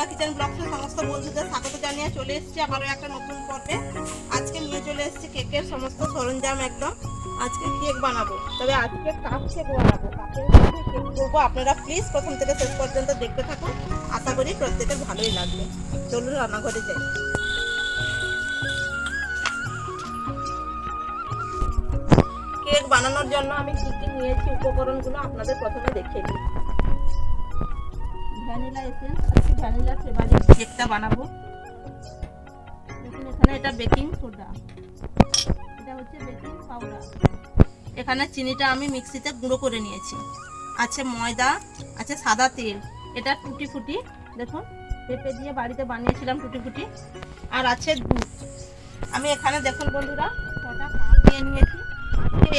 পূজা kitchen ব্লগসের সমস্ত বন্ধুদের স্বাগত জানিয়ে চলে এসেছি আবারও একটা নতুন পর্বে। আজকে নিয়ে চলে এসেছি কেকের সমস্ত সরঞ্জাম একদম। আজকে কেক বানাবো। তবে আজকে কাপ কেক বানাবো। কাপের কেক করব। আপনারা প্লিজ প্রথম থেকে শেষ পর্যন্ত দেখতে থাকুন। আশা করি প্রত্যেকের ভালোই লাগবে। চলুন রান্নাঘরে যাই। কেক বানানোর জন্য আমি কি কি নিয়েছি, উপকরণগুলো আপনাদের প্রথমে দেখিয়ে দিই। ভ্যানিলা এসেন্স ভ্যানিলা ফ্লেভারে কেকটা বানাবো। দেখুন, এখানে এটা বেকিং সোডা এটা হচ্ছে বেকিং পাউডার এখানে চিনিটা আমি মিক্সিতে গুঁড়ো করে নিয়েছি। আছে ময়দা, আছে সাদা তেল। এটা টুটি ফুটি, দেখুন, পেঁপে দিয়ে বাড়িতে বানিয়েছিলাম টুটি ফুটি। আর আছে দুধ। আমি এখানে, দেখুন বন্ধুরা ছটা কাপ দিয়ে নিয়েছি।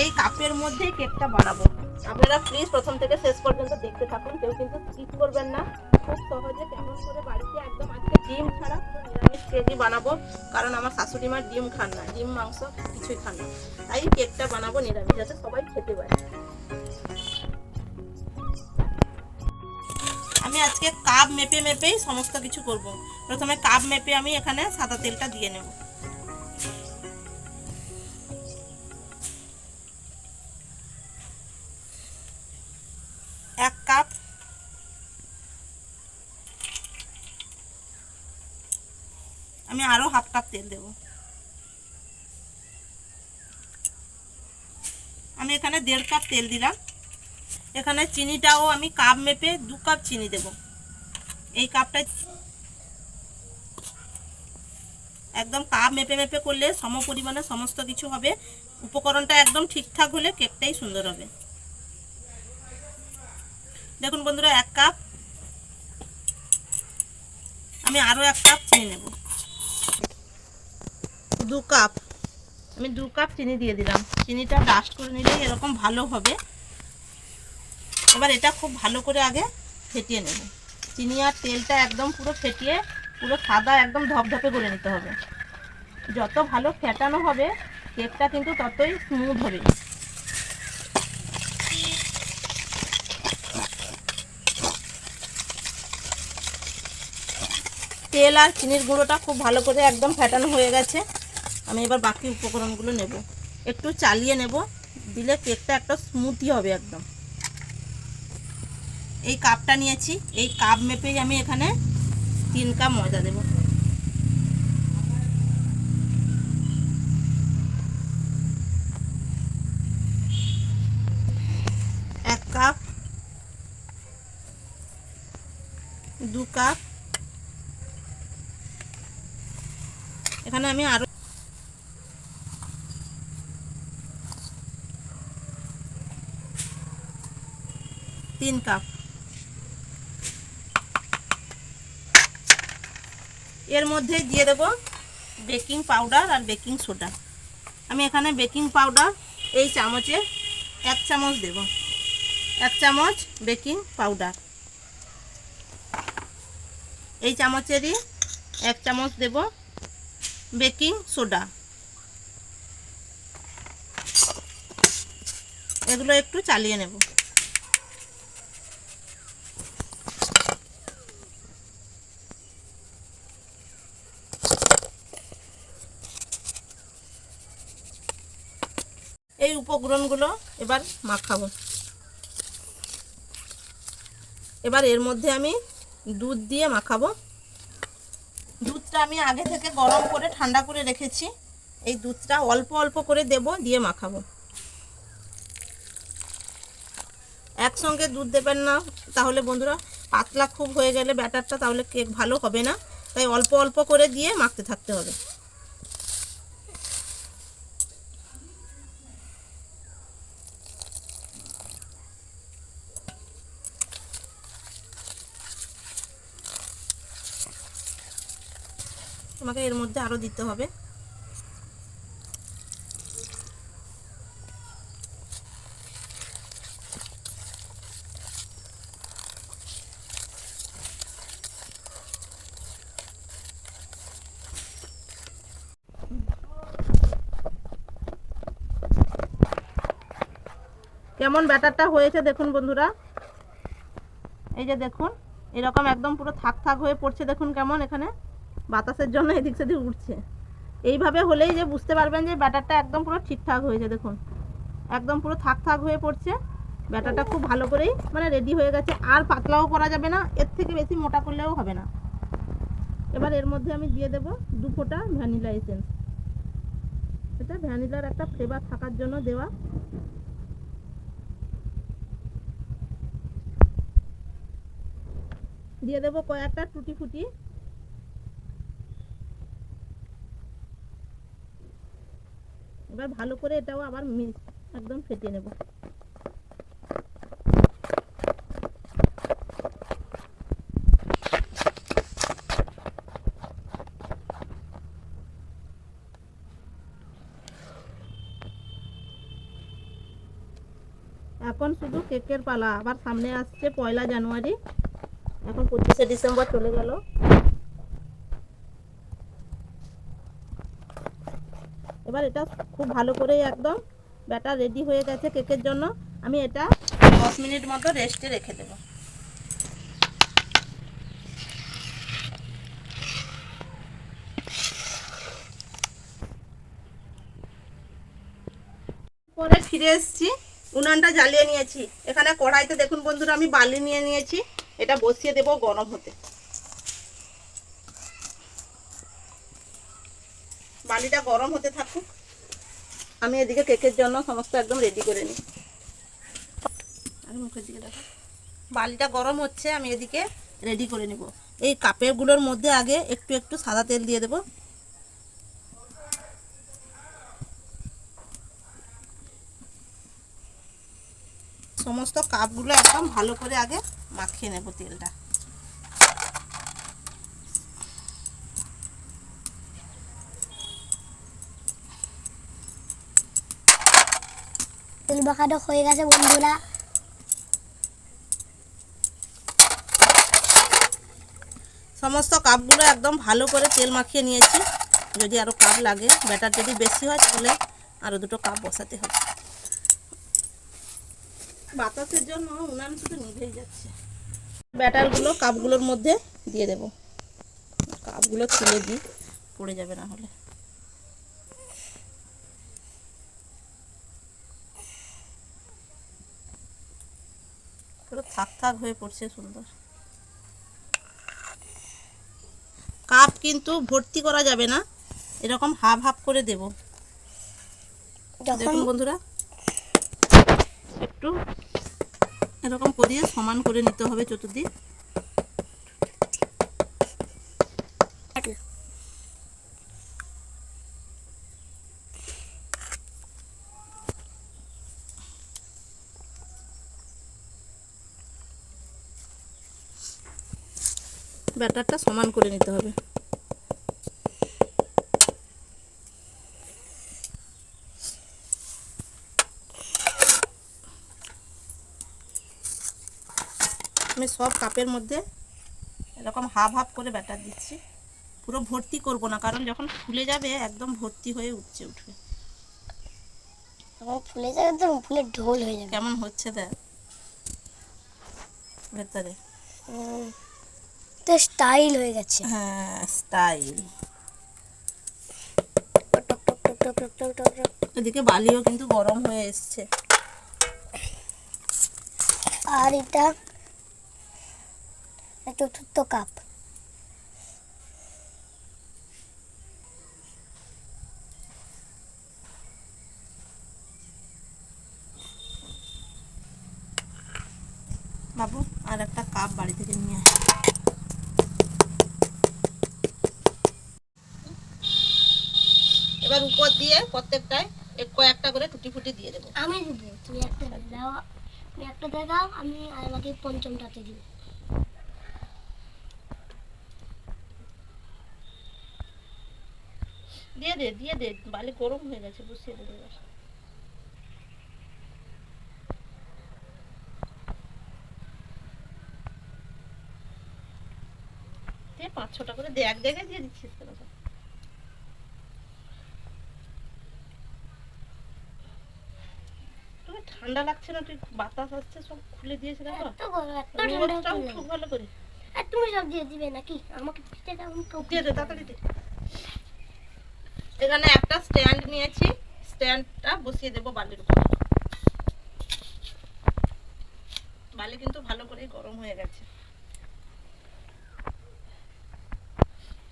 এই কাপের মধ্যেই কেকটা বানাবো। আপনারা প্লিজ প্রথম থেকে শেষ পর্যন্ত দেখতে থাকুন। কেউ কিন্তু স্কিপ করবেন না। খুব সহজে বাড়িতে একদম আজকে ডিম ছাড়া কেকই বানাবো। কারণ আমার শাশুড়ি মা ডিম খান না, ডিম, মাংস কিছুই খান না। তাই কেকটা বানাবো নিরামিষ, যাতে সবাই খেতে পারে। আমি আজকে কাপ মেপে মেপেই সমস্ত কিছু করব। প্রথমে কাপ মেপে আমি এখানে সাদা তেলটা দিয়ে নেব। আমি আরও হাফ কাপ তেল দেব। আমি এখানে দেড় কাপ তেল দিলাম। এখানে চিনিটাও আমি কাপ মেপে দু কাপ চিনি দেব। এই কাপটা একদম কাপ মেপে মেপে করলে সম পরিমাণে সমস্ত কিছু হবে। উপকরণটা একদম ঠিকঠাক হলে কেকটাই সুন্দর হবে। দেখুন বন্ধুরা, এক কাপ আমি আরও এক কাপ চিনি নেব। দু কাপ। আমি দু কাপ চিনি দিয়ে দিলাম। চিনিটা ডাস্ট করে নিলেই এরকম ভালো হবে। এবার এটা খুব ভালো করে আগে ফেটিয়ে নেব। চিনি আর তেলটা একদম পুরো ফেটিয়ে, পুরো সাদা একদম ধপধপে করে নিতে হবে। যত ভালো ফেটানো হবে, কেকটা কিন্তু ততই স্মুথ হবে। তেল আর চিনির গুঁড়োটা খুব ভালো করে একদম ফেটানো হয়ে গেছে। আমি এবার বাকি উপকরণগুলো নেব। একটু চালিয়ে নেব, দিলে কেকটা একটা স্মুথই হবে একদম। এই কাপটা নিয়েছি, এই কাপ মেপেই আমি এখানে তিন কাপ ময়দা দেব। এক কাপ, দু কাপ। এখানে আমি আরও তিন কাপ। এর মধ্যে দিয়ে দেবো বেকিং পাউডার আর বেকিং সোডা। আমি এখানে বেকিং পাউডার এই চামচে এক চামচ দেব। এক চামচ বেকিং পাউডার। এই চামচেরই এক চামচ দেব বেকিং সোডা। এগুলো একটু চালিয়ে নেব। এই উপকরণগুলো এবার মাখাবো। এবার এর মধ্যে আমি দুধ দিয়ে মাখাবো। দুধটা আমি আগে থেকে গরম করে ঠান্ডা করে রেখেছি। এই দুধটা অল্প অল্প করে দেব, দিয়ে মাখাবো। একসঙ্গে দুধ দেবেন না, তাহলে বন্ধুরা পাতলা খুব হয়ে গেলে ব্যাটারটা তাহলে কেক ভালো হবে না। তাই অল্প অল্প করে দিয়ে মাখতে থাকতে হবে। তোমাকে এর মধ্যে আরও দিতে হবে। কেমন ব্যাটারটা হয়েছে দেখুন বন্ধুরা। এই যে দেখুন, এরকম একদম পুরো থাক থাক হয়ে পড়ছে দেখুন কেমন এখানে। বাতাসের জন্য এদিক সেদিক উঠছে। এইভাবে হলেই যে বুঝতে পারবেন যে ব্যাটারটা একদম পুরো ঠিকঠাক হয়েছে, দেখুন। একদম পুরো থাক থাক হয়ে পড়ছে। ব্যাটারটা খুব ভালো করেই মানে রেডি হয়ে গেছে। আর পাতলাও করা যাবে না, এর থেকে বেশি মোটা করলেও হবে না। এবার এর মধ্যে আমি দিয়ে দেব দু ফোঁটা ভ্যানিলা এসেন্স। এটা ভ্যানিলার একটা ফ্লেভার থাকার জন্য দেওয়া। দিয়ে দেবো কয়েকটা টুটি ফুটি এবার ভালো করে এটাও আবার একদম ফেটিয়ে নেব। এখন শুধু কেকের পালা, আবার সামনে আসছে পয়লা জানুয়ারি। এখন পঁচিশে ডিসেম্বর চলে গেল। এবার এটা খুব ভালো করে একদম ব্যাটার রেডি হয়ে গেছে কেকের জন্য। আমি এটা দশ মিনিট মতো রেস্টে রেখে দেবো। পরে ফিরে এসেছি, উনানটা জ্বালিয়ে নিয়েছি। এখানে কড়াইতে দেখুন বন্ধুরা, আমি বালি নিয়ে নিয়েছি। এটা বসিয়ে দেব গরম হতে। বালিটা গরম হতে থাকুক। আমি এদিকে কেকের জন্য সমস্ত একদম রেডি করে নিই। আর মুখের দিকে দেখো। বালিটা গরম হচ্ছে, আমি এদিকে রেডি করে নেব। এই কাপেরগুলোর মধ্যে আগে একটু একটু সাদা তেল দিয়ে দেবো। সমস্ত কাপগুলো একদম ভালো করে আগে মাখিয়ে নেব তেলটা। তেল মাখানো হয়ে গেছে বন্ধুরা। সমস্ত কাপগুলো একদম ভালো করে তেল মাখিয়ে নিয়েছি। যদি আরও কাপ লাগে, ব্যাটার যদি বেশি হয়, তাহলে আরও দুটো কাপ বসাতে হবে। বাতাসের জন্য উনান শুধু নিভেই যাচ্ছে। ব্যাটারগুলো কাপগুলোর মধ্যে দিয়ে দেব। কাপগুলো তুলে দিই, পড়ে যাবে না হলে। পুরো থাক থাক হয়ে পড়ছে সুন্দর। কাপ কিন্তু ভর্তি করা যাবে না এরকম হাফ হাফ করে দেব। দেখুন বন্ধুরা একটু এরকম করিয়ে সমান করে নিতে হবে চতুর্দিক। ব্যাটারটা সমান করে নিতে হবে। আমি সব কাপের মধ্যে এরকম হাফ হাফ করে ব্যাটার দিচ্ছি। পুরো ভর্তি করব না কারণ যখন ফুলে যাবে একদম ভর্তি হয়ে উঠছে উঠবে। ফুলে যাবে তো ফুলে ঢোল হয়ে যাবে। কেমন হচ্ছে দেখ? ভেতরে। তো স্টাইল হয়ে গেছে। হ্যাঁ স্টাইল এদিকে বালিও কিন্তু গরম হয়ে এসছে। আর এটা চতুর্থ কাপ। বাবু আর একটা কাপ বাড়ি থেকে নিয়ে আস এবার উপর দিয়ে প্রত্যেকটায় কয়েকটা করে টুটি ফুটি দিয়ে দেবো। আমি দিব। তুমি একটা দাও। তুমি একটা দিয়ে দাও আমি আমাকে পঞ্চমটাতে দিব। দিয়ে দে দিয়ে দে। বালি গরম হয়ে গেছে বসিয়ে দে এবার। পাঁচ ছটা করে দে এক জায়গায় দিয়ে দিচ্ছিস কেন তো? তুমি ঠান্ডা লাগছে না? তুই বাতাস আসছে সব খুলে দিয়েছে দেখো। এত গরম এত ঠান্ডা রোদটাও খুব ভালো করে। আর তুমি সব দিয়ে দিবে নাকি? আমাকে দিতে দাও আমি কাউকে দিয়ে দে তাড়াতাড়ি দে। এখানে একটা স্ট্যান্ড নিয়েছি। স্ট্যান্ডটা বসিয়ে দেবো বালির উপর। বালি কিন্তু ভালো করে গরম হয়ে গেছে।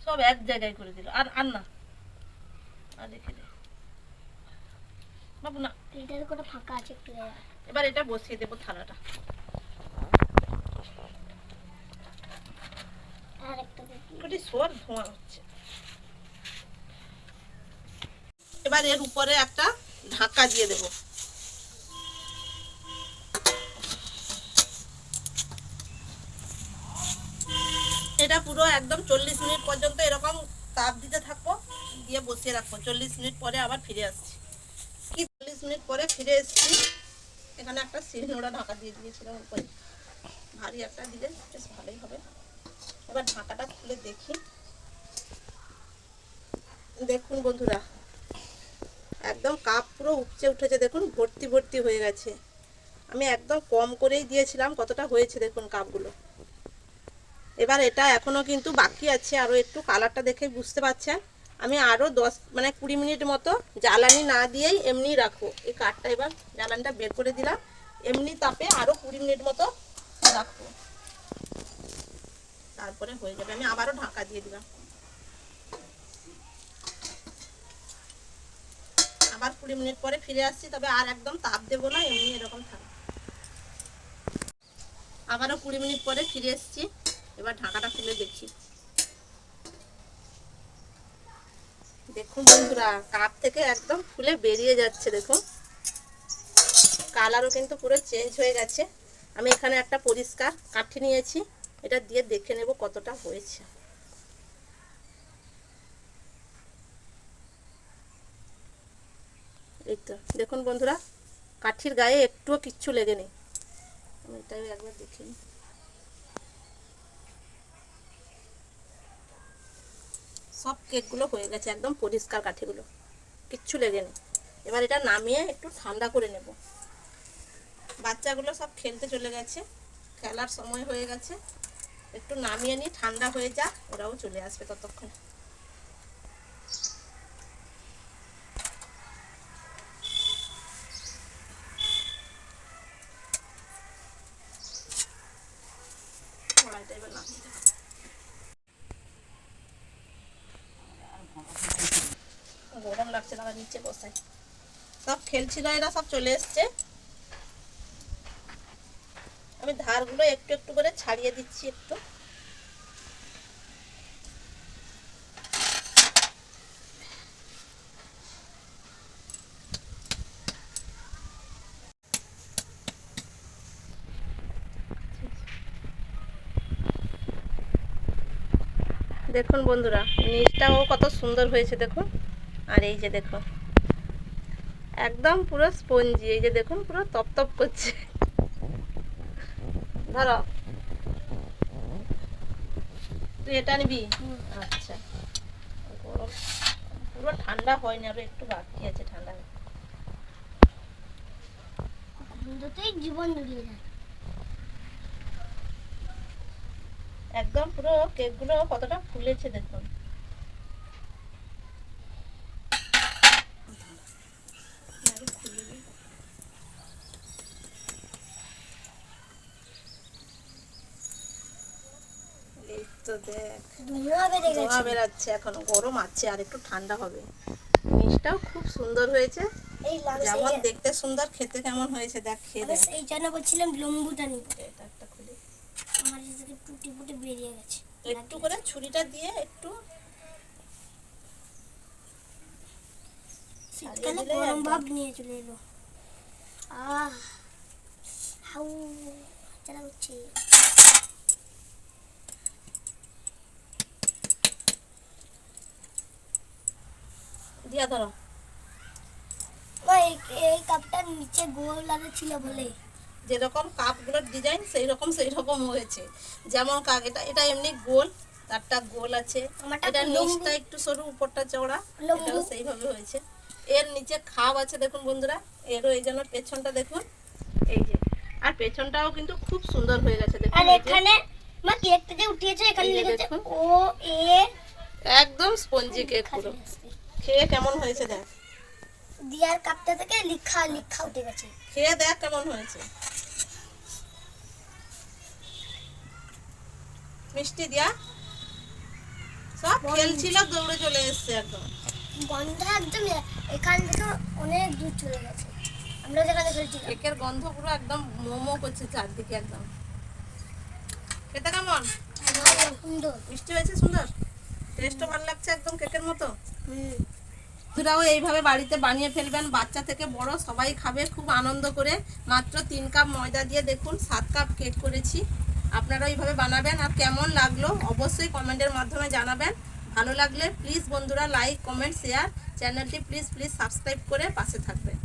সব এক জায়গায় করে দিল। আর আর না আর রেখে দে বাবু না এটার করে ফাঁকা আছে একটু এবার এটা বসিয়ে দেবো থালাটা। আর একটা দেখি ধোঁয়া হচ্ছে। এবার এর উপরে একটা ঢাকা দিয়ে দেব। এটা পুরো একদম চল্লিশ মিনিট পর্যন্ত এরকম তাপ দিতে থাকব দিয়ে বসিয়ে রাখব। চল্লিশ মিনিট পরে আবার ফিরে আসছি। মিনিট পরে ফিরে এসেছি। এখানে একটা শিলনোড়া ঢাকা দিয়ে দিয়েছিলাম উপরে। ভারী একটা দিলে বেশ ভালোই হবে। এবার ঢাকাটা খুলে দেখি। দেখুন বন্ধুরা, একদম কাপ পুরো উপচে উঠেছে। দেখুন, ভর্তি ভর্তি হয়ে গেছে। আমি একদম কম করেই দিয়েছিলাম, কতটা হয়েছে দেখুন কাপগুলো। এবার এটা এখনও কিন্তু বাকি আছে। আরও একটু কালারটা দেখে বুঝতে পারছেন? আমি আরও দশ মানে কুড়ি মিনিট মতো জ্বালানি না দিয়েই এমনি রাখব এই কাঠটা এবার জ্বালানিটা বের করে দিলাম। এমনি তাপে আরও কুড়ি মিনিট মতো রাখব তারপরে হয়ে যাবে। আমি আবারও ঢাকা দিয়ে দিলাম। আবার কুড়ি মিনিট পরে ফিরে আসছি, তবে আর একদম তাপ দেবো না, এমনি এরকম থাকবে। আবারও কুড়ি মিনিট পরে ফিরে এসেছি। এবার ঢাকাটা খুলে দেখি। দেখুন বন্ধুরা, কাপ থেকে একদম ফুলে বেরিয়ে যাচ্ছে, দেখুন। কালারও কিন্তু পুরো চেঞ্জ হয়ে গেছে। আমি এখানে একটা পরিষ্কার কাঠি নিয়েছি, এটা দিয়ে দেখে নেব কতটা হয়েছে। এই তো, দেখুন বন্ধুরা, কাঠির গায়ে একটুও কিচ্ছু লেগে নেই। আমি এটাই একবার দেখে নিই। সব কেকগুলো হয়ে গেছে, একদম পরিষ্কার কাঠিগুলো। কিচ্ছু লেগে নেই। এবার এটা নামিয়ে একটু ঠান্ডা করে নেব। বাচ্চাগুলো সব খেলতে চলে গেছে, খেলার সময় হয়ে গেছে। একটু নামিয়ে নিয়ে ঠান্ডা হয়ে যাক, ওরাও চলে আসবে ততক্ষণ কড়াইটা এবার নামিয়ে দেবো। লাগছে না নিচে বসাই সব খেলছিল এরা, সব চলে এসছে। আমি ধারগুলো একটু একটু করে ছাড়িয়ে দিচ্ছি একটু। দেখুন বন্ধুরা, নিচটাও কত সুন্দর হয়েছে, দেখুন। আর এই যে দেখো। একদম পুরো স্পঞ্জি এই যে দেখুন পুরো তপতপ করছে। ধরো। তুই এটা নিবি? আচ্ছা। গরম। পুরো ঠান্ডা হয়নি আরও একটু বাকি আছে ঠান্ডা। জীবন জুড়িয়ে যায়। একদম পুরো কেকগুলো কতটা ফুলেছে দেখুন এই তো দেখ ধোঁয়া বেরাচ্ছে এখনও গরম আছে আর একটু ঠান্ডা হবে। জিনিসটাও খুব সুন্দর হয়েছে। যেমন দেখতে সুন্দর খেতে কেমন হয়েছে দেখ খেয়ে দেখ। সেই জন্য বলছিলাম লম্বুটা এটা একটা খুলে। আমার থেকে টুটি ফুটি বেরিয়ে গেছে। একটু করে ছুরিটা দিয়ে একটু শীতকালে গরম ভাব নিয়ে চলে এলো। আহ হাউ চালা করছে দিয়া ধরো। এই কাপটার নিচে গোল ছিল বলে। যেরকম কাপগুলোর ডিজাইন সেই রকম সেই রকম হয়েছে। যেমন কাক এটা এটা এমনি গোল তারটা গোল আছে। এটা নিচটা একটু সরু উপরটা চওড়া এটাও সেইভাবে হয়েছে। এর নিচে খাপ আছে দেখুন বন্ধুরা। এরও এই জন্য পেছনটা দেখুন। এই যে। আর পেছনটাও কিন্তু খুব সুন্দর হয়ে গেছে দেখুন আর এখানে মা কেকটা যে উঠিয়েছে এখানে লিখেছে ও এ। একদম স্পঞ্জি কেক পুরো। খেয়ে কেমন হয়েছে দেখ। দিয়ার কাপটা থেকে লিখা লিখা উঠে গেছে। খেয়ে দেখ কেমন হয়েছে। মিষ্টি দিয়া। সব খেলছিল দৌড়ে চলে এসছে একদম। গন্ধ একদম এখান থেকে অনেক দূর চলে গেছে। আমরা যেখানে খেলছিলাম। কেকের গন্ধ পুরো একদম মোমো করছে চারদিকে একদম। খেতে কেমন? সুন্দর। মিষ্টি হয়েছে সুন্দর? টেস্টও ভালো লাগছে একদম কেকের মতো? হুম। বন্ধুরাও এইভাবে বাড়িতে বানিয়ে ফেলবেন। বাচ্চা থেকে বড় সবাই খাবে, খুব আনন্দ করে। মাত্র তিন কাপ ময়দা দিয়ে দেখুন, সাত কাপ কেক করেছি। আপনারা এইভাবে বানাবেন। আর কেমন লাগল অবশ্যই কমেন্টের মাধ্যমে জানাবেন। ভালো লাগলে প্লিজ বন্ধুরা লাইক কমেন্ট শেয়ার চ্যানেলটি প্লিজ প্লিজ সাবস্ক্রাইব করে পাশে থাকবেন।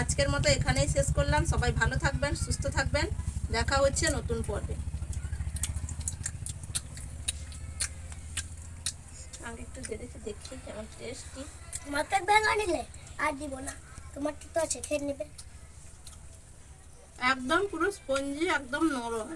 আজকের মতো এখানেই শেষ করলাম। সবাই ভালো থাকবেন, সুস্থ থাকবেন। দেখা হচ্ছে নতুন পর্বে। আগে একটু দেখে দেখি কেমন টেস্টি মাথার ব্যাগ আনিলে, আর দিব না। তোমার তো আছে, খেয়ে নেবে। একদম পুরো স্পঞ্জি একদম নরম।